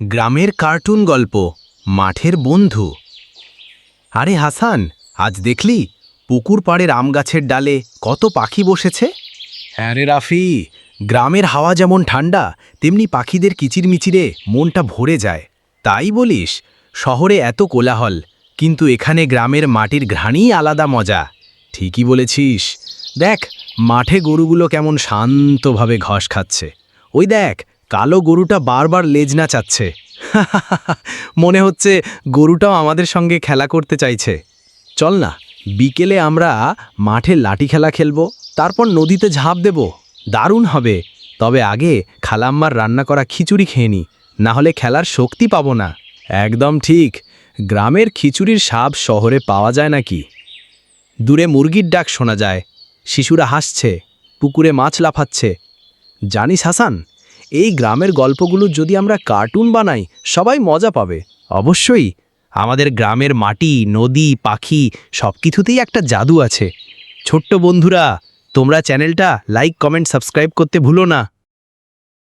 গ্রামের কার্টুন গল্প মাঠের বন্ধু। আরে হাসান আজ দেখলি পুকুর পাড়ের আম গাছের ডালে কত পাখি বসেছে? হ্যাঁ রে রাফি। গ্রামের হাওয়া যেমন ঠান্ডা তেমনি পাখিদের কিচিরমিচিরে মনটা ভরে যায়। তাই বলিস শহরে এত কোলাহল কিন্তু এখানে গ্রামের মাটির ঘ্রাণই আলাদা মজা। ঠিকই বলেছিস। দেখ মাঠে গরুগুলো কেমন শান্তভাবে ঘাস খাচ্ছে। ওই দেখ কালো গরুটা বারবার লেজ নাচাচ্ছে। মনে হচ্ছে গরুটাও আমাদের সঙ্গে খেলা করতে চাইছে। চল না, বিকেলে আমরা মাঠে লাঠি খেলা খেলব, তারপর নদীতে ঝাঁপ দেব। দারুণ হবে। তবে আগে খালাম্মার রান্না করা খিচুড়ি খেয়ে নি, না হলে খেলার শক্তি পাবো না। একদম ঠিক, গ্রামের খিচুড়ির সাপ শহরে পাওয়া যায় নাকি? দূরে মুরগির ডাক শোনা যায়, শিশুরা হাসছে, পুকুরে মাছ লাফাচ্ছে। জানিস হাসান এই গ্রামের গল্পগুলো যদি আমরা কার্টুন বানাই, সবাই মজা পাবে। অবশ্যই, আমাদের গ্রামের মাটি, নদী, পাখি সব কিছুতেই একটা জাদু আছে। ছোট্ট বন্ধুরা, তোমরা চ্যানেলটা লাইক, কমেন্ট, সাবস্ক্রাইব করতে ভুলো না।